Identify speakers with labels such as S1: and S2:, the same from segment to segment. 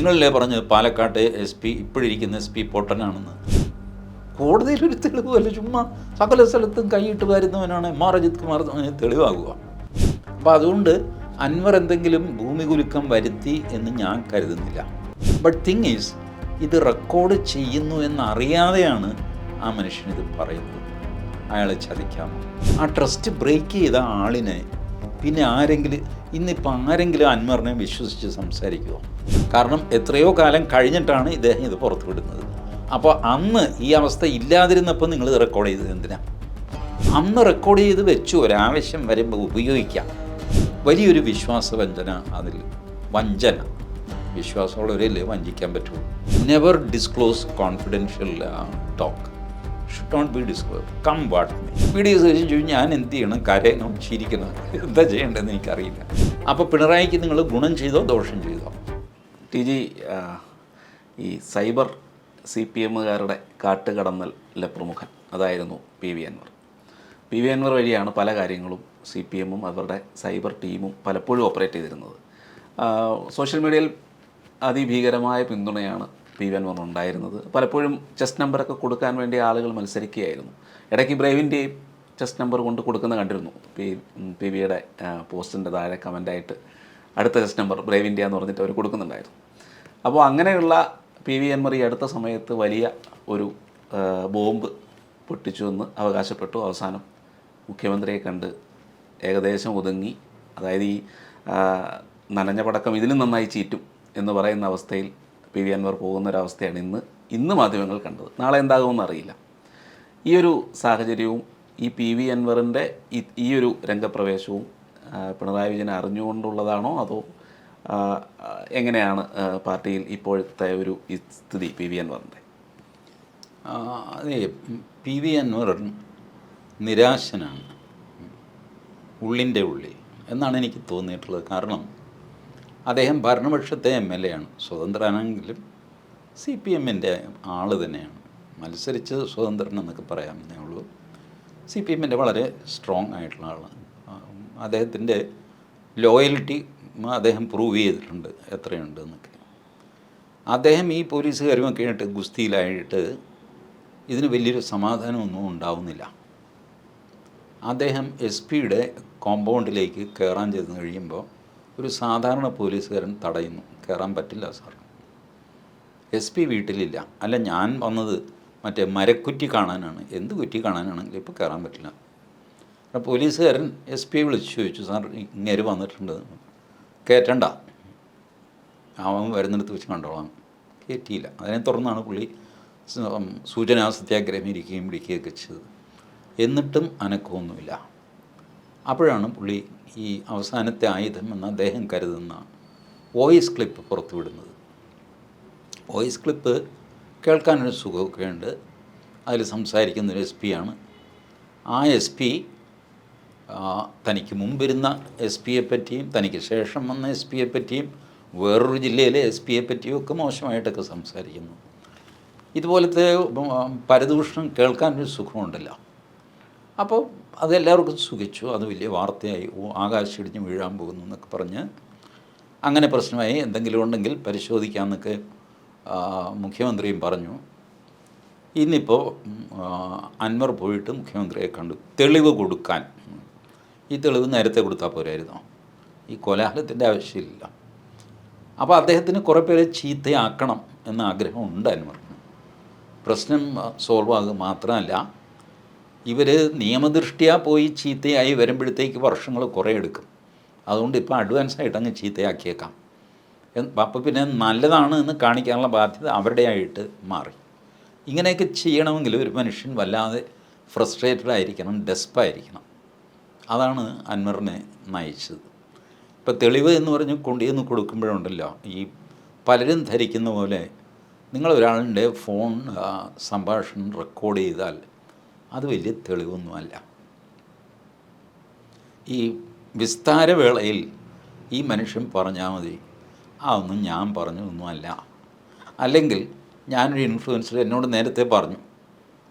S1: നിങ്ങളല്ലേ പറഞ്ഞത് പാലക്കാട്ടെ എസ് പി ഇപ്പോഴിരിക്കുന്ന എസ് പി പൊട്ടനാണെന്ന്? കോടതിയിൽ ഒരു തെളിവല്ല ചുമ്മാ സകല സ്ഥലത്തും കൈയിട്ട് വരുന്നവനാണ് എം ആർ അജിത് കുമാർ തെളിവാകുക അപ്പോൾ അതുകൊണ്ട് അൻവർ എന്തെങ്കിലും ഭൂമി കുലുക്കം വരുത്തി എന്ന് ഞാൻ കരുതുന്നില്ല. ബട്ട് തിങ് ഈസ് ഇത് റെക്കോർഡ് ചെയ്യുന്നു എന്നറിയാതെയാണ് ആ മനുഷ്യനിത് പറയുന്നത്. അയാളെ ചതിക്കാമോ? ആ ട്രസ്റ്റ് ബ്രേക്ക് ചെയ്ത ആളിനെ പിന്നെ ആരെങ്കിലും ഇന്നിപ്പോൾ ആരെങ്കിലും അൻവറിനെ വിശ്വസിച്ച് സംസാരിക്കുമോ കാരണം എത്രയോ കാലം കഴിഞ്ഞിട്ടാണ് ഇദ്ദേഹം ഇത് പുറത്തു വിടുന്നത് അപ്പോൾ അന്ന് ഈ അവസ്ഥ ഇല്ലാതിരുന്നപ്പോൾ നിങ്ങൾ റെക്കോർഡ് ചെയ്തത് എന്തിനാ? അന്ന് റെക്കോർഡ് ചെയ്ത് വെച്ചു ഒരാവശ്യം വരുമ്പോൾ ഉപയോഗിക്കാം. വലിയൊരു വിശ്വാസവഞ്ചന അതിൽ വഞ്ചന. വിശ്വാസമുള്ളവരെയല്ലേ വഞ്ചിക്കാൻ പറ്റുള്ളൂ never disclose confidential talk should not be disclose come what me videos ചോദിച്ചു ഞാൻ എന്ത് ചെയ്യണം? കരയണോ? ചിരിക്കണം? എന്താ ചെയ്യേണ്ടതെന്ന് എനിക്കറിയില്ല. അപ്പോൾ പിണറായിക്ക് നിങ്ങൾ ഗുണം ചെയ്തോ ദോഷം ചെയ്തോ?
S2: ടി ജി ഈ സൈബർ സി പി എമ്മുകാരുടെ കാട്ടുകടന്നലിലെ പ്രമുഖൻ അതായിരുന്നു P V Anwar. P V Anwar വഴിയാണ് പല കാര്യങ്ങളും സി പി എമ്മും അവരുടെ സൈബർ ടീമും പലപ്പോഴും ഓപ്പറേറ്റ് ചെയ്തിരുന്നത്. സോഷ്യൽ മീഡിയയിൽ അതിഭീകരമായ പിന്തുണയാണ് പി വി അൻവറിന് ഉണ്ടായിരുന്നത്. പലപ്പോഴും ചെസ് നമ്പറൊക്കെ കൊടുക്കാൻ വേണ്ടി ആളുകൾ മത്സരിക്കുകയായിരുന്നു. ഇടയ്ക്ക് ബ്രേവിന്റെയും ചെസ് നമ്പർ കൊണ്ട് കൊടുക്കുന്ന കണ്ടിരുന്നു. പി പി വിയുടെ പോസ്റ്റിന്റെ താഴെ കമന്റായിട്ട് അടുത്ത ചെസ് നമ്പർ ബ്രേവ് ഇന്ത്യ എന്ന് പറഞ്ഞിട്ട് അവർ കൊടുക്കുന്നുണ്ടായിരുന്നു. അപ്പോൾ അങ്ങനെയുള്ള പി വി എൻമർ ഈ അടുത്ത സമയത്ത് വലിയ ഒരു ബോംബ് പൊട്ടിച്ചു എന്ന് അവകാശപ്പെട്ടു. അവസാനം മുഖ്യമന്ത്രിയെ കണ്ട് ഏകദേശം ഒതുങ്ങി. അതായത് ഈ നനഞ്ഞ പടക്കം ഇതിലും നന്നായി ചീറ്റും എന്ന് പറയുന്ന അവസ്ഥയിൽ പി വി അൻവർ പോകുന്ന ഒരവസ്ഥയാണ് ഇന്ന്. ഇന്ന് മാധ്യമങ്ങൾ കണ്ടത്. നാളെ എന്താകുമെന്ന് അറിയില്ല. ഈ ഒരു സാഹചര്യവും ഈ പി വി അൻവറിന്റെ ഈ ഒരു രംഗപ്രവേശവും പിണറായി വിജയൻ അറിഞ്ഞുകൊണ്ടുള്ളതാണോ അതോ എങ്ങനെയാണ് പാർട്ടിയിൽ ഇപ്പോഴത്തെ ഒരു സ്ഥിതി പി വി
S1: അൻവറിന്റെ അതെ പി വി അൻവർ നിരാശനാണ്. ഉള്ളിന്റെ ഉള്ളി എന്നാണ് എനിക്ക് തോന്നിയിട്ടുള്ളത്. കാരണം അദ്ദേഹം ഭരണപക്ഷത്തെ എം എൽ എ ആണ്. സ്വതന്ത്രനാണെങ്കിലും സി പി എമ്മിന്റെ ആൾ തന്നെയാണ്. മത്സരിച്ച് സ്വതന്ത്രൻ എന്നൊക്കെ പറയാമെന്നേ ഉള്ളൂ. സി പി എമ്മിന്റെ വളരെ സ്ട്രോങ് ആയിട്ടുള്ള ആളാണ് അദ്ദേഹത്തിന്റെ ലോയൽറ്റി അദ്ദേഹം പ്രൂവ് ചെയ്തിട്ടുണ്ട് എത്രയുണ്ട് എന്നൊക്കെ അദ്ദേഹം ഈ പോലീസുകാരുമൊക്കെ ആയിട്ട് ഗുസ്തിയിലായിട്ട് ഇതിന് വലിയൊരു സമാധാനമൊന്നും ഉണ്ടാവുന്നില്ല. അദ്ദേഹം എസ് പിയുടെ കോമ്പൗണ്ടിലേക്ക് കയറാൻ ചെന്ന് കഴിയുമ്പോൾ ഒരു സാധാരണ പോലീസുകാരൻ തടയുന്നു. കയറാൻ പറ്റില്ല സാർ. എസ് പി വീട്ടിലില്ല. അല്ല ഞാൻ വന്നത് മറ്റേ മരക്കുറ്റി കാണാനാണ്. എന്ത് കുറ്റി കാണാനാണെങ്കിൽ ഇപ്പോൾ കയറാൻ പറ്റില്ല. അപ്പോൾ പോലീസുകാരൻ എസ് പി വിളിച്ചു ചോദിച്ചു സാർ ഇങ്ങേര് വന്നിട്ടുണ്ട്. കയറ്റണ്ട അവൻ വരുന്നിടത്ത് വെച്ച് കണ്ടോളാം. കയറ്റിയില്ല അതിനെ തുടർന്നാണ് പുള്ളി സൂചനാ സത്യാഗ്രഹം ഇരിക്കുകയും പിടിക്കുകയൊക്കെ ചെയ്തത്. എന്നിട്ടും അനക്കമൊന്നുമില്ല. അപ്പോഴാണ് പുള്ളി ഈ അവസാനത്തെ ആയുധം എന്ന് അദ്ദേഹം കരുതുന്ന വോയിസ് ക്ലിപ്പ് പുറത്തുവിടുന്നത്. വോയിസ് ക്ലിപ്പ് കേൾക്കാനൊരു സുഖമൊക്കെ ഉണ്ട് അതിൽ സംസാരിക്കുന്നൊരു എസ് പി ആണ്. ആ എസ് പി തനിക്ക് മുമ്പിരുന്ന എസ് പിയെ പറ്റിയും തനിക്ക് ശേഷം വന്ന എസ് പിയെ പറ്റിയും വേറൊരു ജില്ലയിലെ എസ് പിയെ പറ്റിയും ഒക്കെ മോശമായിട്ടൊക്കെ സംസാരിക്കുന്നു. ഇതുപോലത്തെ പരദൂഷണം കേൾക്കാനൊരു സുഖമുണ്ടല്ലോ. അപ്പോൾ അതെല്ലാവർക്കും സുഖിച്ചു. അത് വലിയ വാർത്തയായി. ഓ ആകാശം ഇടിഞ്ഞ് വീഴാൻ പോകുന്നു എന്നൊക്കെ പറഞ്ഞ് അങ്ങനെ പ്രശ്നമായി. എന്തെങ്കിലും ഉണ്ടെങ്കിൽ പരിശോധിക്കാമെന്നൊക്കെ മുഖ്യമന്ത്രിയും പറഞ്ഞു. ഇന്നിപ്പോൾ അൻവർ പോയിട്ട് മുഖ്യമന്ത്രിയെ കണ്ടു. തെളിവ് കൊടുക്കാൻ. ഈ തെളിവ് നേരത്തെ കൊടുത്താൽ പോരായിരുന്നു? ഈ കോലാഹലത്തിന്റെ ആവശ്യമില്ല. അപ്പോൾ അദ്ദേഹത്തിന് കുറേ പേരെ ചീത്തയാക്കണം എന്ന ആഗ്രഹമുണ്ട് അൻവറിന് പ്രശ്നം സോൾവ് ആകുക മാത്രമല്ല ഇവർ നിയമദൃഷ്ടിയാ പോയി ചീത്തയായി വരുമ്പോഴത്തേക്ക് വർഷങ്ങൾ കുറേ എടുക്കും. അതുകൊണ്ട് ഇപ്പോൾ അഡ്വാൻസ് ആയിട്ട് അങ്ങ് ചീത്തയാക്കിയേക്കാം. അപ്പോൾ പിന്നെ നല്ലതാണ് എന്ന് കാണിക്കാനുള്ള ബാധ്യത അവരുടെ ആയിട്ട് മാറി. ഇങ്ങനെയൊക്കെ ചെയ്യണമെങ്കിൽ ഒരു മനുഷ്യൻ വല്ലാതെ ഫ്രസ്ട്രേറ്റഡ് ആയിരിക്കണം ഡെസ്പായിരിക്കണം അതാണ് അൻവറിനെ നയിച്ചത്. ഇപ്പം തെളിവ് എന്ന് പറഞ്ഞ് കൊണ്ടുവന്ന് കൊടുക്കുമ്പോഴുണ്ടല്ലോ ഈ പലരും ധരിക്കുന്ന പോലെ നിങ്ങൾ ഒരാളുടെ ഫോൺ സംഭാഷണം റെക്കോർഡ് ചെയ്താൽ അത് വലിയ തെളിവൊന്നുമല്ല. ഈ വിസ്താരവേളയിൽ ഈ മനുഷ്യൻ പറഞ്ഞാൽ മതി ആ ഒന്നും ഞാൻ പറഞ്ഞതൊന്നുമല്ല അല്ലെങ്കിൽ ഞാനൊരു ഇൻഫ്ലുവൻസർ എന്നോട് നേരത്തെ പറഞ്ഞു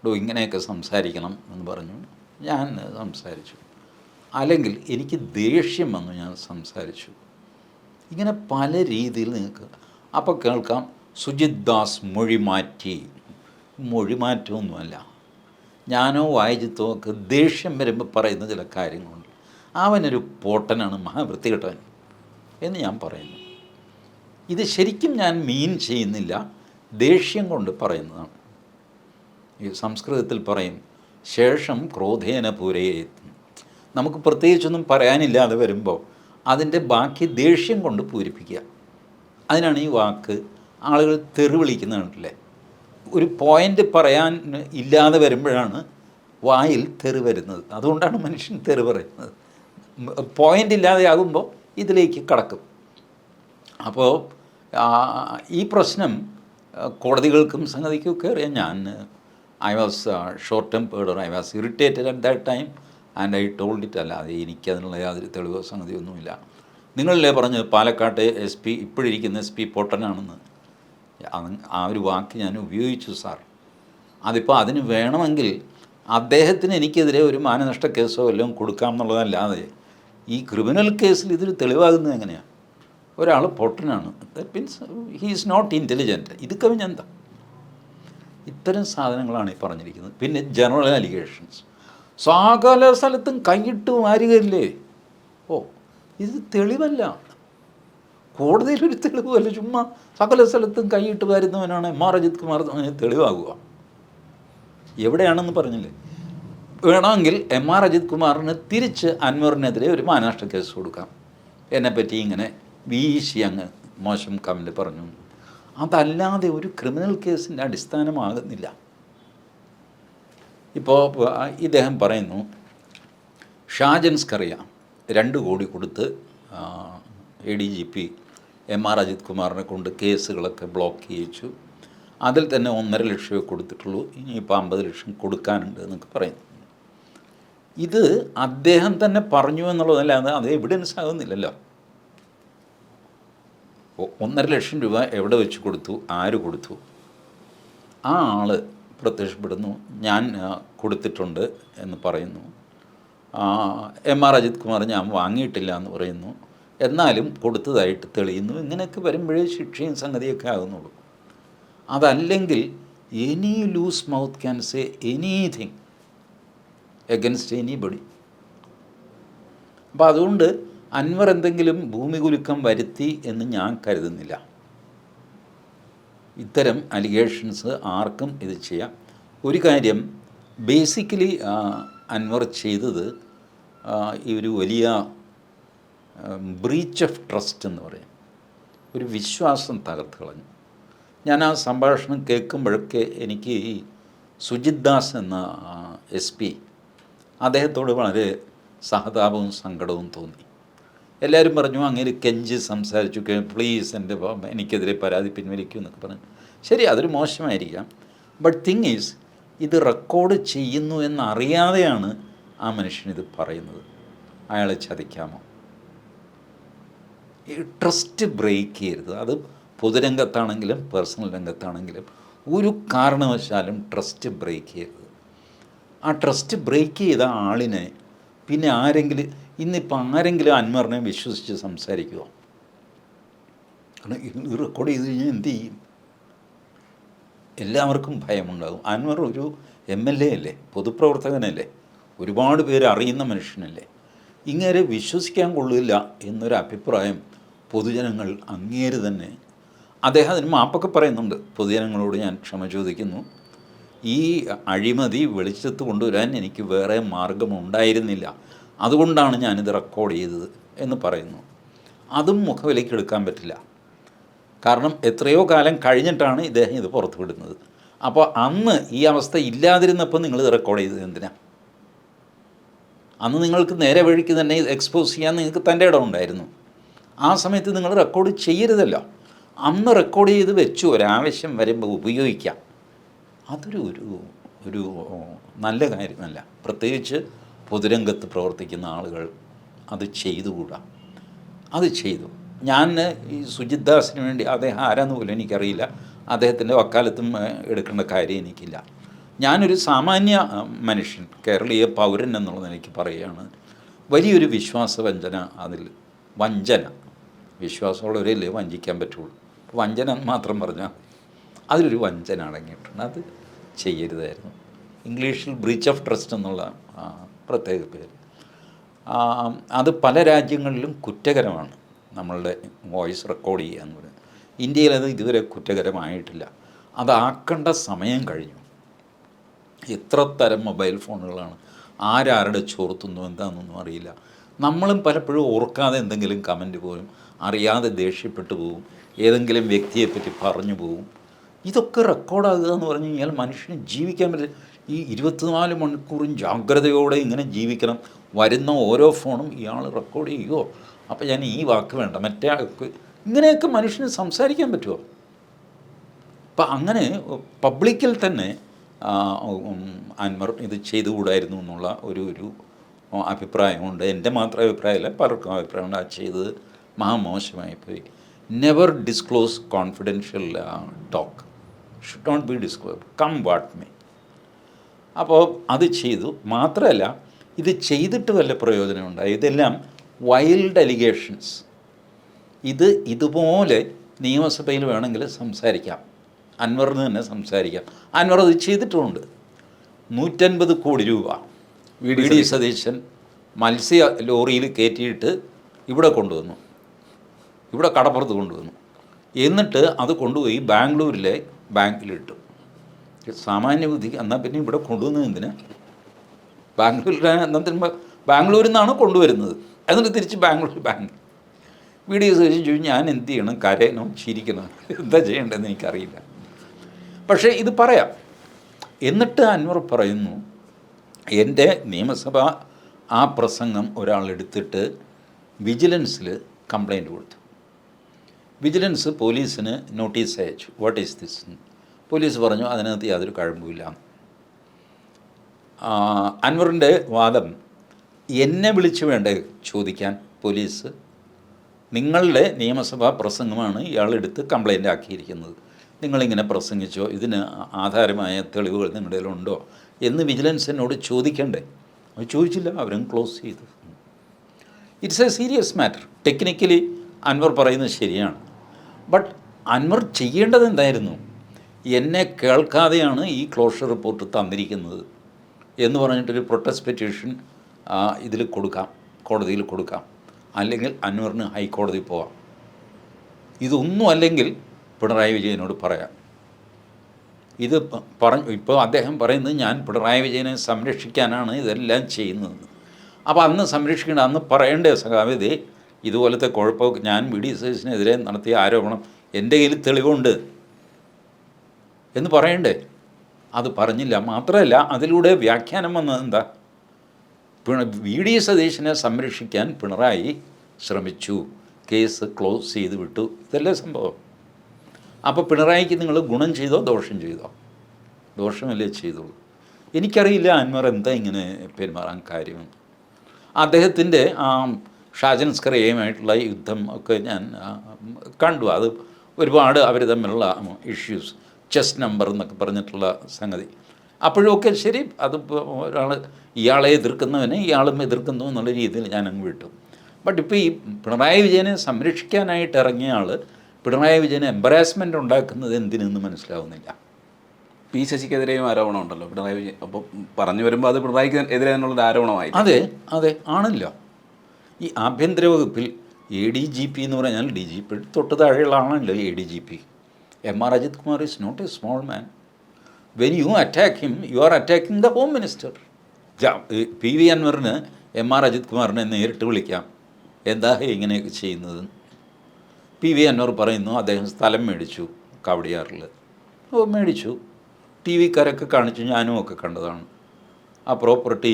S1: ഡോ ഇങ്ങനെയൊക്കെ സംസാരിക്കണം എന്ന് പറഞ്ഞു. ഞാൻ സംസാരിച്ചു. അല്ലെങ്കിൽ എനിക്ക് ദേഷ്യം വന്നു ഞാൻ സംസാരിച്ചു. ഇങ്ങനെ പല രീതിയിൽ നിങ്ങൾക്ക് അപ്പോൾ കേൾക്കാം സുജിത് ദാസ് മൊഴി മാറ്റി മൊഴി മാറ്റമൊന്നുമല്ല ഞാനോ വായിച്ചിത്തോ ഒക്കെ ദേഷ്യം വരുമ്പോൾ പറയുന്ന ചില കാര്യങ്ങളുണ്ട്. അവനൊരു പോട്ടനാണ് മഹാവൃത്തികെട്ടവൻ എന്ന് ഞാൻ പറയുന്നു. ഇത് ശരിക്കും ഞാൻ മീൻ ചെയ്യുന്നില്ല ദേഷ്യം കൊണ്ട് പറയുന്നതാണ്. ഈ സംസ്കൃതത്തിൽ പറയും ശേഷം ക്രോധേന പൂരയെ നമുക്ക് പ്രത്യേകിച്ചൊന്നും പറയാനില്ലാതെ വരുമ്പോൾ അതിന്റെ ബാക്കി ദേഷ്യം കൊണ്ട് പൂരിപ്പിക്കുക. അതിനാണ് ഈ വാക്ക് ആളുകൾ തെറി വിളിക്കുന്ന ഒരു പോയിന്റ് പറയാൻ ഇല്ലാതെ വരുമ്പോഴാണ് വായിൽ തെറി വരുന്നത്. അതുകൊണ്ടാണ് മനുഷ്യൻ തെറി പറയുന്നത്. പോയിന്റ് ഇല്ലാതെ ആകുമ്പോൾ ഇതിലേക്ക് കടക്കും. അപ്പോൾ ഈ പ്രശ്നം കോടതികൾക്കും സംഗതിക്കും ഒക്കെ അറിയാം. ഞാൻ I was short tempered I was irritated at that time and I told it അല്ലാതെ എനിക്കതിനുള്ള യാതൊരു തെളിവോ സംഗതിയൊന്നുമില്ല. നിങ്ങളല്ലേ പറഞ്ഞ് പാലക്കാട്ടെ എസ് പി ഇപ്പോഴിരിക്കുന്ന എസ് പി പൊട്ടനാണെന്ന്? ആ ഒരു വാക്ക് ഞാൻ ഉപയോഗിച്ചു സാർ. അതിപ്പോൾ അതിന് വേണമെങ്കിൽ അദ്ദേഹത്തിന് എനിക്കെതിരെ ഒരു മാനനഷ്ട കേസോ എല്ലാം കൊടുക്കാം എന്നുള്ളതല്ലാതെ ഈ ക്രിമിനൽ കേസിൽ ഇതൊരു തെളിവാകുന്നത് എങ്ങനെയാണ് ഒരാൾ പൊട്ടനാണ്. That means he is not intelligent ഇത് കവിഞ്ഞെന്താ ഇത്തരം സാധനങ്ങളാണ് ഈ പറഞ്ഞിരിക്കുന്നത്. പിന്നെ ജനറൽ അലിഗേഷൻസ് സകല സ്ഥലത്തും കൈയിട്ട് വാരുകയല്ലേ? ഓ ഇത് തെളിവല്ല. കോടതിയിലൊരു തെളിവല്ല ചുമ്മാ സകല സ്ഥലത്തും കൈയിട്ട് വരുന്നവനാണ് എം ആർ അജിത് കുമാർ തെളിവാകുക. എവിടെയാണെന്ന് പറഞ്ഞില്ലേ? വേണമെങ്കിൽ എം ആർ അജിത് കുമാറിന് തിരിച്ച് അൻവറിനെതിരെ ഒരു മാനാഷ്ട കേസ് കൊടുക്കാം. എന്നെപ്പറ്റി ഇങ്ങനെ വീശി അങ്ങ് മോശം കമന്റ് പറഞ്ഞു. അതല്ലാതെ ഒരു ക്രിമിനൽ കേസിന്റെ അടിസ്ഥാനമാകുന്നില്ല. ഇപ്പോൾ ഇദ്ദേഹം പറയുന്നു ഷാജൻസ് കറിയ രണ്ട് കോടി കൊടുത്ത് A D G P M R Ajith കുമാറിനെ കൊണ്ട് കേസുകളൊക്കെ ബ്ലോക്ക് ചെയ്യിച്ചു. അതിൽ തന്നെ ഒന്നര ലക്ഷമേ കൊടുത്തിട്ടുള്ളൂ. ഇനിയിപ്പോൾ അമ്പത് ലക്ഷം കൊടുക്കാനുണ്ട് എന്നൊക്കെ പറയുന്നു. ഇത് അദ്ദേഹം തന്നെ പറഞ്ഞു എന്നുള്ളതല്ലാതെ അത് എവിഡൻസ് ആകുന്നില്ലല്ലോ. ഒന്നര ലക്ഷം രൂപ എവിടെ വെച്ച് കൊടുത്തു? ആര് കൊടുത്തു? ആ ആൾ പ്രത്യക്ഷപ്പെടുന്നു. ഞാൻ കൊടുത്തിട്ടുണ്ട് എന്ന് പറയുന്നു. എം ആർ അജിത് കുമാർ ഞാൻ വാങ്ങിയിട്ടില്ല എന്ന് പറയുന്നു. എന്നാലും കൊടുത്തതായിട്ട് തെളിയുന്നു. ഇങ്ങനെയൊക്കെ വരുമ്പോഴേ ശിക്ഷയും സംഗതിയൊക്കെ ആകുന്നുള്ളൂ. അതല്ലെങ്കിൽ any loose mouth can say anything against anybody അപ്പോൾ അതുകൊണ്ട് അൻവർ എന്തെങ്കിലും ഭൂമി കുലുക്കം വരുത്തി എന്ന് ഞാൻ കരുതുന്നില്ല. ഇത്തരം അലിഗേഷൻസ് ആർക്കും ഇത് ചെയ്യാം. ഒരു കാര്യം ബേസിക്കലി അൻവർ ചെയ്തത് ഈ ഒരു വലിയ ബ്രീച്ച് ഓഫ് ട്രസ്റ്റ് എന്ന് പറയും. ഒരു വിശ്വാസം തകർത്ത് കളഞ്ഞു. ഞാൻ ആ സംഭാഷണം കേൾക്കുമ്പോഴൊക്കെ എനിക്ക് സുജിത് ദാസ് എന്ന എസ് പി അദ്ദേഹത്തോട് വളരെ സഹതാപവും സങ്കടവും തോന്നി. എല്ലാവരും പറഞ്ഞു അങ്ങനെ കെഞ്ചി സംസാരിച്ചു പ്ലീസ് എന്റെ എനിക്കെതിരെ പരാതി പിൻവലിക്കൂ എന്നൊക്കെ പറഞ്ഞു. ശരി അതൊരു മോശമായിരിക്കാം. ബട്ട് തിങ് ഈസ് ഇത് റെക്കോർഡ് ചെയ്യുന്നു എന്നറിയാതെയാണ് ആ മനുഷ്യൻ ഇത് പറയുന്നത്. അയാളെ ചതിക്കാമോ? ഈ ട്രസ്റ്റ് ബ്രേക്ക് ചെയ്യരുത്. അത് പൊതുരംഗത്താണെങ്കിലും പേഴ്സണൽ രംഗത്താണെങ്കിലും ഒരു കാരണവശാലും ട്രസ്റ്റ് ബ്രേക്ക് ചെയ്യരുത്. ആ ട്രസ്റ്റ് ബ്രേക്ക് ചെയ്ത ആളിനെ പിന്നെ ആരെങ്കിലും ഇന്നിപ്പോൾ ആരെങ്കിലും അൻവറിനെ വിശ്വസിച്ച് സംസാരിക്കുക കാരണം റെക്കോർഡ് ചെയ്ത് കഴിഞ്ഞാൽ എന്ത് ചെയ്യും? എല്ലാവർക്കും ഭയമുണ്ടാകും. അൻവർ ഒരു എം എൽ എ അല്ലേ? പൊതുപ്രവർത്തകനല്ലേ? ഒരുപാട് പേര് അറിയുന്ന മനുഷ്യനല്ലേ? ഇങ്ങനെ വിശ്വസിക്കാൻ കൊള്ളില്ല എന്നൊരു അഭിപ്രായം പൊതുജനങ്ങൾ അങ്ങേര് തന്നെ. അദ്ദേഹം അതിന് മാപ്പൊക്കെ പറയുന്നുണ്ട്. പൊതുജനങ്ങളോട് ഞാൻ ക്ഷമ ചോദിക്കുന്നു. ഈ അഴിമതി വെളിച്ചത്ത് കൊണ്ടുവരാൻ എനിക്ക് വേറെ മാർഗമുണ്ടായിരുന്നില്ല. അതുകൊണ്ടാണ് ഞാനിത് റെക്കോർഡ് ചെയ്തത് എന്ന് പറയുന്നു. അതും മുഖവിലേക്ക് എടുക്കാൻ പറ്റില്ല. കാരണം എത്രയോ കാലം കഴിഞ്ഞിട്ടാണ് ഇദ്ദേഹം ഇത് പുറത്തുവിടുന്നത്. അപ്പോൾ അന്ന് ഈ അവസ്ഥ ഇല്ലാതിരുന്നപ്പോൾ നിങ്ങൾ ഇത് റെക്കോർഡ് ചെയ്തത് എന്തിനാ? അന്ന് നിങ്ങൾക്ക് നേരെ വഴിക്ക് തന്നെ എക്സ്പോസ് ചെയ്യാൻ നിങ്ങൾക്ക് തന്റെ ഇടം ഉണ്ടായിരുന്നു. ആ സമയത്ത് നിങ്ങൾ റെക്കോർഡ് ചെയ്യരുതല്ലോ. അന്ന് റെക്കോർഡ് ചെയ്ത് വെച്ചു. ഒരാവശ്യം വരുമ്പോൾ ഉപയോഗിക്കാം. അതൊരു ഒരു ഒരു നല്ല കാര്യമല്ല. പ്രത്യേകിച്ച് പൊതുരംഗത്ത് പ്രവർത്തിക്കുന്ന ആളുകൾ അത് ചെയ്തുകൂടാ. അത് ചെയ്തു. ഞാൻ ഈ സുജിത് ദാസിന് വേണ്ടി അദ്ദേഹം ആരാന്ന് പോലും എനിക്കറിയില്ല. അദ്ദേഹത്തിന്റെ വക്കാലത്തും എടുക്കേണ്ട കാര്യം എനിക്കില്ല. ഞാനൊരു സാമാന്യ മനുഷ്യൻ കേരളീയ പൗരൻ എന്നുള്ളത് എനിക്ക് പറയുകയാണ്. വലിയൊരു വിശ്വാസവഞ്ചന അതിൽ വഞ്ചന. വിശ്വാസമുള്ളവരെയല്ലേ വഞ്ചിക്കാൻ പറ്റുള്ളൂ? വഞ്ചന മാത്രം പറഞ്ഞാൽ അതിലൊരു വഞ്ചന അടങ്ങിയിട്ടുണ്ട് അത് ചെയ്യരുതായിരുന്നു. ഇംഗ്ലീഷിൽ ബ്രീച്ച് ഓഫ് ട്രസ്റ്റ് എന്നുള്ള പ്രത്യേക പേര്. അത് പല രാജ്യങ്ങളിലും കുറ്റകരമാണ്. നമ്മളുടെ വോയിസ് റെക്കോർഡ് ചെയ്യുക എന്ന് പറയുന്നത്. ഇന്ത്യയിൽ അത് ഇതുവരെ കുറ്റകരമായിട്ടില്ല. അതാക്കേണ്ട സമയം കഴിഞ്ഞു. എത്ര തരം മൊബൈൽ ഫോണുകളാണ് ആരാരുടെ ചോർത്തുന്നു എന്താണെന്നൊന്നും അറിയില്ല. നമ്മളും പലപ്പോഴും ഓർക്കാതെ എന്തെങ്കിലും കമന്റ് പോലും അറിയാതെ ദേഷ്യപ്പെട്ടു പോവും. ഏതെങ്കിലും വ്യക്തിയെപ്പറ്റി പറഞ്ഞു പോവും. ഇതൊക്കെ റെക്കോർഡാകുക എന്ന് പറഞ്ഞു കഴിഞ്ഞാൽ മനുഷ്യന് ജീവിക്കാൻ പറ്റില്ല. ഈ ഇരുപത്തിനാല് മണിക്കൂറും ജാഗ്രതയോടെ ഇങ്ങനെ ജീവിക്കണം. വരുന്ന ഓരോ ഫോണും ഇയാൾ റെക്കോർഡ് ചെയ്യുമോ അപ്പോൾ ഞാൻ ഈ വാക്ക് വേണ്ട. മറ്റേ ഇങ്ങനെയൊക്കെ മനുഷ്യന് സംസാരിക്കാൻ പറ്റുമോ അപ്പം അങ്ങനെ പബ്ലിക്കിൽ തന്നെ അൻവർ ഇത് ചെയ്തുകൂടായിരുന്നു എന്നുള്ള ഒരു ഒരു അഭിപ്രായമുണ്ട്. എന്റെ മാത്രം അഭിപ്രായമല്ല പലർക്കും അഭിപ്രായമുണ്ട്. ആ ചെയ്തത് മഹാമോശമായി പോയി never disclose confidential talk should not be disclose come what me അപ്പോൾ അത് ചെയ്തു. മാത്രമല്ല ഇത് ചെയ്തിട്ട് വല്ല പ്രയോജനമുണ്ടായി ഇതെല്ലാം വൈൽഡ് അലിഗേഷൻസ് ഇത് ഇതുപോലെ നിയമസഭയിൽ വേണമെങ്കിൽ സംസാരിക്കാം. അൻവറിന് തന്നെ സംസാരിക്കാം. അൻവർ അത് ചെയ്തിട്ടുമുണ്ട് നൂറ്റൻപത് കോടി രൂപ. V D Satheesan. മത്സ്യ ലോറിയിൽ കയറ്റിയിട്ട് ഇവിടെ കൊണ്ടുവന്നു. ഇവിടെ കടപ്പുറത്ത് കൊണ്ടുവന്നു. എന്നിട്ട് അത് കൊണ്ടുപോയി ബാംഗ്ലൂരിലെ ബാങ്കിലിട്ടു. സാമാന്യ ബുദ്ധി എന്നാൽ പിന്നെ ഇവിടെ കൊണ്ടുവന്നത് എന്തിനാ? ബാംഗ്ലൂരിലെ എന്നാൽ ബാംഗ്ലൂരിൽ നിന്നാണ് കൊണ്ടുവരുന്നത്. എന്നിട്ട് തിരിച്ച് ബാംഗ്ലൂർ ബാങ്ക്. വീഡിയോ ചോദിച്ചു ചോദിച്ചു ഞാൻ എന്ത് ചെയ്യണം? കരയണോ? ചിരിക്കണം? എന്താ ചെയ്യേണ്ടതെന്ന് എനിക്കറിയില്ല. പക്ഷേ ഇത് പറയാം. എന്നിട്ട് അൻവർ പറയുന്നു എന്റെ നിയമസഭ ആ പ്രസംഗം ഒരാൾ എടുത്തിട്ട് വിജിലൻസിൽ കംപ്ലൈന്റ് കൊടുത്തു. വിജിലൻസ് പോലീസിന് നോട്ടീസ് അയച്ചു. വാട്ട് ഈസ് ദിസ് പോലീസ് പറഞ്ഞു അതിനകത്ത് യാതൊരു കഴമ്പുമില്ല. അൻവറിന്റെ വാദം എന്നെ വിളിച്ചു വേണ്ടേ ചോദിക്കാൻ പോലീസ് നിങ്ങളുടെ നിയമസഭാ പ്രസംഗമാണ് ഇയാളെടുത്ത് കംപ്ലൈന്റ് ആക്കിയിരിക്കുന്നത്. നിങ്ങളിങ്ങനെ പ്രസംഗിച്ചോ ഇതിന് ആധാരമായ തെളിവുകൾ നിങ്ങളുടെ ഉണ്ടോ എന്ന് വിജിലൻസ് എന്നോട് ചോദിക്കണ്ടേ? അവർ ചോദിച്ചില്ല അവരും ക്ലോസ് ചെയ്തു. It's a serious matter technically Anwar പറയുന്നത് ശരിയാണ്. ബട്ട് അൻവർ ചെയ്യേണ്ടത് എന്തായിരുന്നു? എന്നെ കേൾക്കാതെയാണ് ഈ ക്ലോഷർ റിപ്പോർട്ട് തന്നിരിക്കുന്നത് എന്ന് പറഞ്ഞിട്ടൊരു പ്രൊട്ടസ്റ്റ് പെറ്റീഷൻ ഇതിൽ കൊടുക്കാം കോടതിയിൽ കൊടുക്കാം. അല്ലെങ്കിൽ അൻവറിന് ഹൈക്കോടതി പോവാം. ഇതൊന്നും അല്ലെങ്കിൽ പിണറായി വിജയനോട് പറയാം. ഇത് പറഞ്ഞു ഇപ്പോൾ അദ്ദേഹം പറയുന്നത് ഞാൻ പിണറായി വിജയനെ സംരക്ഷിക്കാനാണ് ഇതെല്ലാം ചെയ്യുന്നത്. അപ്പോൾ അന്ന് സംരക്ഷിക്കേണ്ട അന്ന് പറയേണ്ടേ സഖാവിതേ ഇതുപോലത്തെ കുഴപ്പമൊക്കെ ഞാൻ വി ഡി സതീശനെതിരെ നടത്തിയ ആരോപണം എന്റെ കയ്യിൽ തെളിവുണ്ട് എന്ന് പറയണ്ടേ? അത് പറഞ്ഞില്ല. മാത്രമല്ല അതിലൂടെ വ്യാഖ്യാനം വന്നത് എന്താ? പിണ വി ഡി സതീശനെ സംരക്ഷിക്കാൻ പിണറായി ശ്രമിച്ചു. കേസ് ക്ലോസ് ചെയ്ത് വിട്ടു. ഇതല്ലേ സംഭവം. അപ്പോൾ പിണറായിക്ക് നിങ്ങൾ ഗുണം ചെയ്തോ ദോഷം ചെയ്തോ? ദോഷമല്ലേ ചെയ്തോളൂ എനിക്കറിയില്ല അൻവർ എന്താ ഇങ്ങനെ പെരുമാറാൻ കാര്യം അദ്ദേഹത്തിന്റെ ആ ഷാജൻസ്കറിയുമായിട്ടുള്ള യുദ്ധം ഒക്കെ ഞാൻ കണ്ടു. അത് ഒരുപാട് അവർ തമ്മിലുള്ള ഇഷ്യൂസ് ചെസ് നമ്പർ എന്നൊക്കെ പറഞ്ഞിട്ടുള്ള സംഗതി. അപ്പോഴൊക്കെ ശരി അത് ഒരാൾ ഇയാളെ എതിർക്കുന്നവനെ ഇയാളും എതിർക്കുന്നു എന്നുള്ള രീതിയിൽ ഞാൻ അങ്ങ് വിട്ടു. ബട്ട് ഇപ്പോൾ ഈ പിണറായി വിജയനെ സംരക്ഷിക്കാനായിട്ട് ഇറങ്ങിയ ആൾ പിണറായി വിജയന് എംബറാസ്മെന്റ് ഉണ്ടാക്കുന്നത് എന്തിനെന്ന് മനസ്സിലാവുന്നില്ല.
S2: പി ശശിക്കെതിരെയും ആരോപണം ഉണ്ടല്ലോ പിണറായി വിജയൻ. അപ്പോൾ പറഞ്ഞു വരുമ്പോൾ അത് പിണറായിക്ക് എതിരെ എന്നുള്ളൊരു ആരോപണമായി.
S1: അതെ അതെ ആണല്ലോ. ഈ ആഭ്യന്തര വകുപ്പിൽ എ ഡി ജി പി എന്ന് പറഞ്ഞാൽ ഡി ജി പി തൊട്ട് താഴെയുള്ള ആളാണല്ലോ A D G P M R Ajith Kumar is not a small man when you attack him you are attacking the home minister P V അൻവറിന് M R Ajith കുമാറിനെ നേരിട്ട് വിളിക്കാം. എന്താ ഇങ്ങനെയൊക്കെ ചെയ്യുന്നത്? പി വി അൻവർ പറയുന്നു അദ്ദേഹം സ്ഥലം മേടിച്ചു കവടിയാറിൽ ഓ മേടിച്ചു. ടി വിക്കാരൊക്കെ കാണിച്ചു ഞാനും ഒക്കെ കണ്ടതാണ്. ആ property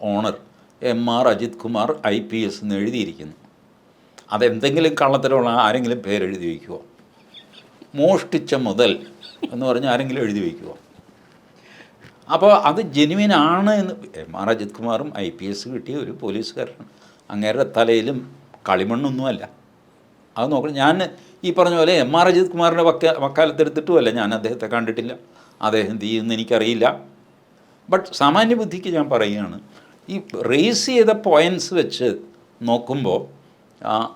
S1: owner M R Ajith Kumar I P S എന്ന് എഴുതിയിരിക്കുന്നു. അതെന്തെങ്കിലും കള്ളത്തരമുള്ള ആരെങ്കിലും പേരെഴുതി വയ്ക്കുമോ മോഷ്ടിച്ച മുതൽ എന്ന് പറഞ്ഞ് ആരെങ്കിലും എഴുതി വയ്ക്കുമോ അപ്പോൾ അത് ജെനുവിൻ ആണ് എന്ന് എം ആർ അജിത് കുമാറും ഐ പി എസ് കിട്ടിയ ഒരു പോലീസുകാരനാണ്. അങ്ങേരുടെ തലയിലും കളിമണ്ണൊന്നുമല്ല അത് നോക്കണം. ഞാൻ ഈ പറഞ്ഞ പോലെ എം ആർ അജിത് കുമാറിന്റെ വക്ക വക്കാലത്തെടുത്തിട്ടുമല്ല. ഞാൻ അദ്ദേഹത്തെ കണ്ടിട്ടില്ല. അദ്ദേഹം തീയെന്ന് എനിക്കറിയില്ല. ബട്ട് സാമാന്യ ബുദ്ധിക്ക് ഞാൻ പറയുകയാണ് ഈ റേസ് ചെയ്ത പോയിന്റ്സ് വെച്ച് നോക്കുമ്പോൾ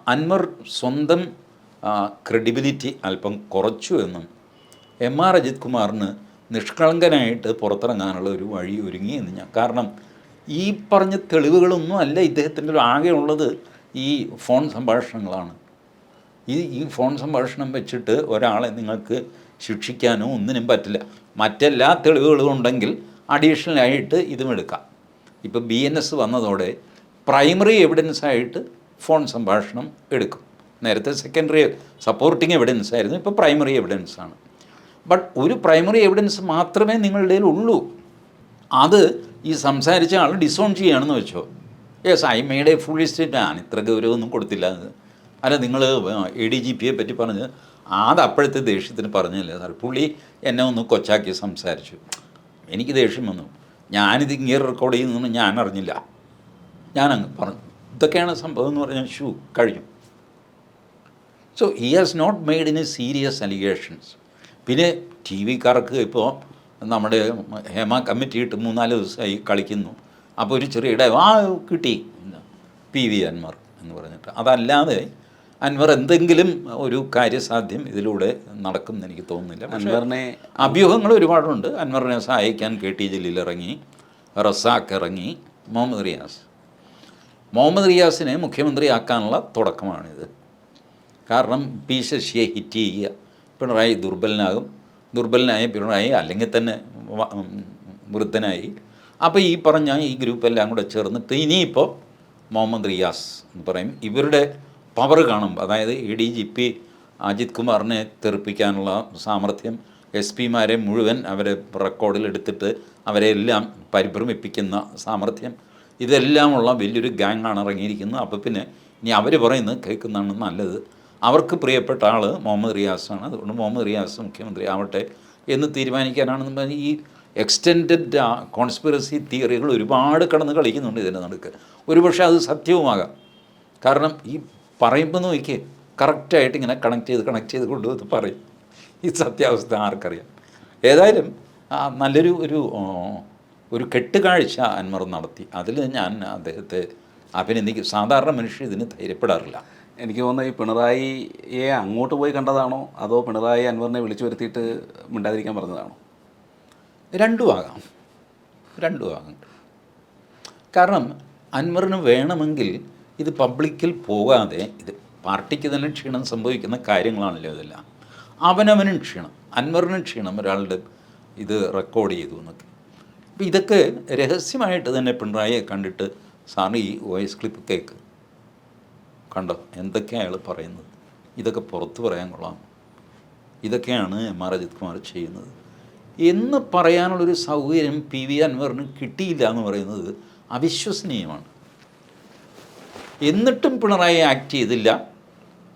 S1: അൻവർ സ്വന്തം ക്രെഡിബിലിറ്റി അല്പം കുറച്ചു എന്നും എം ആർ അജിത് കുമാറിന് നിഷ്കളങ്കനായിട്ട് പുറത്തിറങ്ങാനുള്ള ഒരു വഴി ഒരുങ്ങി എന്ന് ഞാൻ. കാരണം ഈ പറഞ്ഞ തെളിവുകളൊന്നും അല്ല ഇദ്ദേഹത്തിന്റെ ഒരു ആകെയുള്ളത് ഈ ഫോൺ സംഭാഷണങ്ങളാണ്. ഈ ഈ ഫോൺ സംഭാഷണം വെച്ചിട്ട് ഒരാളെ നിങ്ങൾക്ക് ശിക്ഷിക്കാനോ ഒന്നിനും പറ്റില്ല. മറ്റെല്ലാ തെളിവുകളും ഉണ്ടെങ്കിൽ അഡീഷണലായിട്ട് ഇതും എടുക്കാം. ഇപ്പോൾ ബി എൻ എസ് വന്നതോടെ പ്രൈമറി എവിഡൻസ് ആയിട്ട് ഫോൺ സംഭാഷണം എടുക്കും. നേരത്തെ സെക്കൻഡറി സപ്പോർട്ടിങ് എവിഡൻസ് ആയിരുന്നു ഇപ്പോൾ പ്രൈമറി എവിഡൻസ് ആണ്. ബട്ട് ഒരു പ്രൈമറി എവിഡൻസ് മാത്രമേ നിങ്ങളുടെ ഉള്ളൂ. അത് ഈ സംസാരിച്ച ആൾ ഡിസോൺ ചെയ്യുകയാണെന്ന് വെച്ചോ. Yes I made a full state ആണ് ഇത്ര ഗൗരവമൊന്നും കൊടുത്തില്ല അല്ല നിങ്ങൾ എ ഡി ജി പിയെ പറ്റി പറഞ്ഞ് അത് അപ്പോഴത്തെ ദേഷ്യത്തിന് പറഞ്ഞില്ല സാർ? പുള്ളി എന്നെ ഒന്ന് കൊച്ചാക്കി സംസാരിച്ചു. എനിക്ക് ദേഷ്യം വന്നു. ഞാനിത് ഇങ്ങനെ റെക്കോർഡ് ചെയ്യുന്നതെന്ന് ഞാൻ അറിഞ്ഞില്ല. ഞാൻ ഞാനങ്ങ് പറഞ്ഞു. ഇതൊക്കെയാണ് സംഭവം എന്ന് പറഞ്ഞാൽ ഷൂ കഴിഞ്ഞു. So he has not made in a serious allegations പിന്നെ ടി വിക്കാർക്ക് ഇപ്പോൾ നമ്മുടെ ഹേമ കമ്മിറ്റി ഇട്ട് മൂന്നാൽ ദിവസമായി കളിക്കുന്നു. അപ്പോൾ ഒരു ചെറിയ ഇട ആ കിട്ടി. പി വി അൻവർ എന്ന് പറഞ്ഞിട്ട്. അതല്ലാതെ അൻവർ എന്തെങ്കിലും ഒരു കാര്യസാധ്യം ഇതിലൂടെ നടക്കും എന്ന് എനിക്ക് തോന്നുന്നില്ല.
S2: അൻവറിനെ
S1: അഭ്യൂഹങ്ങൾ ഒരുപാടുണ്ട്. അൻവറിനെ സഹായിക്കാൻ കെ ടി ജലീൽ ഇറങ്ങി. റസാഖ് ഇറങ്ങി. മുഹമ്മദ് റിയാസ്. മുഹമ്മദ് റിയാസിനെ മുഖ്യമന്ത്രിയാക്കാനുള്ള തുടക്കമാണിത്. കാരണം പി ശശിയെ ഹിറ്റ് ചെയ്യുക പിണറായി ദുർബലനാകും. ദുർബലനായ പിണറായി അല്ലെങ്കിൽ തന്നെ വൃദ്ധനായി. അപ്പോൾ ഈ പറഞ്ഞ ഈ ഗ്രൂപ്പെല്ലാം കൂടെ ചേർന്നിട്ട് ഇനിയിപ്പോൾ മുഹമ്മദ് റിയാസ് എന്ന് പറയും. ഇവരുടെ പവർ കാണും. അതായത് A D G P Ajith കുമാറിനെ തെറിപ്പിക്കാനുള്ള സാമർഥ്യം എസ് പിമാരെ മുഴുവൻ അവരെ റെക്കോർഡിൽ എടുത്തിട്ട് അവരെ എല്ലാം പരിഭ്രമിപ്പിക്കുന്ന സാമർഥ്യം. ഇതെല്ലാമുള്ള വലിയൊരു ഗാങ്ങാണ് ഇറങ്ങിയിരിക്കുന്നത്. അപ്പോൾ പിന്നെ ഇനി അവർ പറയുന്നത് കേൾക്കുന്നതാണ് നല്ലത്. അവർക്ക് പ്രിയപ്പെട്ട ആൾ മുഹമ്മദ് റിയാസാണ്. അതുകൊണ്ട് മുഹമ്മദ് റിയാസ് മുഖ്യമന്ത്രി ആവട്ടെ എന്ന് തീരുമാനിക്കാനാണെന്ന് പറഞ്ഞാൽ ഈ എക്സ്റ്റെൻഡഡ് കോൺസ്പിറസി തിയറികൾ ഒരുപാട് കടന്ന് കളിക്കുന്നുണ്ട് ഇതിന്റെ നടുക്ക്. ഒരുപക്ഷെ അത് സത്യവുമാകാം. കാരണം ഈ പറയുമ്പോൾ നോക്കി കറക്റ്റായിട്ട് ഇങ്ങനെ കണക്ട് ചെയ്ത് കണക്ട് ചെയ്ത് കൊണ്ടുവന്ന് പറയും. ഈ സത്യാവസ്ഥ ആർക്കറിയാം. ഏതായാലും നല്ലൊരു ഒരു ഒരു കെട്ടുകാഴ്ച അന്മർ നടത്തി. അതിൽ ഞാൻ അദ്ദേഹത്തെ അഭിനന്ദിക്കും. സാധാരണ മനുഷ്യർ ഇതിന് ധൈര്യപ്പെടാറില്ല.
S2: എനിക്ക് തോന്നുന്നത് ഈ പിണറായിയെ അങ്ങോട്ട് പോയി കണ്ടതാണോ? അതോ പിണറായി അൻവറിനെ വിളിച്ചു വരുത്തിയിട്ട് മിണ്ടാതിരിക്കാൻ പറഞ്ഞതാണോ?
S1: രണ്ടും ആകാം രണ്ടും ആകാം കാരണം അൻവറിന് വേണമെങ്കിൽ ഇത് പബ്ലിക്കിൽ പോകാതെ ഇത് പാർട്ടിക്ക് തന്നെ ക്ഷീണം സംഭവിക്കുന്ന കാര്യങ്ങളാണല്ലോ ഇതെല്ലാം. അവനവനും ക്ഷീണം അൻവറിനും ക്ഷീണം ഒരാളുടെ ഇത് റെക്കോർഡ് ചെയ്തു എന്നൊക്കെ. അപ്പം ഇതൊക്കെ രഹസ്യമായിട്ട് തന്നെ പിണറായിയെ കണ്ടിട്ട് സാറിന് ഈ വോയിസ് ക്ലിപ്പ് കേക്ക്. കണ്ടോ? എന്തൊക്കെയാണ് അയാൾ പറയുന്നത്? ഇതൊക്കെ പുറത്ത് പറയാൻ കൊള്ളാം. ഇതൊക്കെയാണ് എം ആർ അജിത് കുമാർ ചെയ്യുന്നത്. എന്ന് പറയാനുള്ളൊരു സൗകര്യം പി വി അൻവറിന് കിട്ടിയില്ല എന്ന് പറയുന്നത് അവിശ്വസനീയമാണ്. എന്നിട്ടും പിണറായി ആക്ട് ചെയ്തില്ല.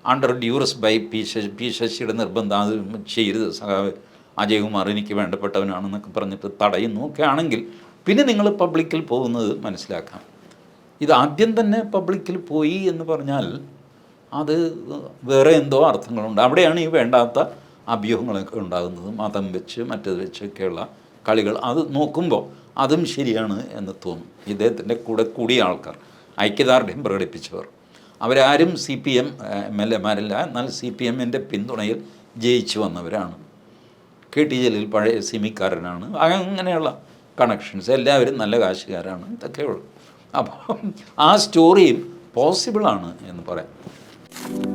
S1: Under duress by P Sasi P ശശിയുടെ നിർബന്ധം അത് ചെയ്യരുത്. സഖാവ് അജയകുമാർ എനിക്ക് വേണ്ടപ്പെട്ടവനാണെന്നൊക്കെ പറഞ്ഞിട്ട് തടയുന്നു. ഒക്കെ ആണെങ്കിൽ പിന്നെ നിങ്ങൾ പബ്ലിക്കിൽ പോകുന്നത് മനസ്സിലാക്കാം. ഇത് ആദ്യം തന്നെ പബ്ലിക്കിൽ പോയി എന്ന് പറഞ്ഞാൽ അത് വേറെ എന്തോ അർത്ഥങ്ങളുണ്ട്. അവിടെയാണ് ഈ വേണ്ടാത്ത അഭ്യൂഹങ്ങളൊക്കെ ഉണ്ടാകുന്നത്. മതം വെച്ച് മറ്റത് വെച്ചൊക്കെയുള്ള കളികൾ. അത് നോക്കുമ്പോൾ അതും ശരിയാണ് എന്ന് തോന്നും. ഇദ്ദേഹത്തിന്റെ കൂടെ കൂടിയ ആൾക്കാർ. ഐക്യദാർഢ്യം പ്രകടിപ്പിച്ചവർ. അവരാരും C P M M L എമാരല്ല. എന്നാൽ സി പി എമ്മിന്റെ പിന്തുണയിൽ ജയിച്ചു വന്നവരാണ്. കെ ടി ജലീൽ പഴയ സിമിക്കാരനാണ്. അങ്ങനെയുള്ള കണക്ഷൻസ്. എല്ലാവരും നല്ല കാശുകാരാണ്. ഇതൊക്കെ ഉള്ളൂ അപ്പം ആ സ്റ്റോറിയും പോസിബിളാണ് എന്ന് പറയാം.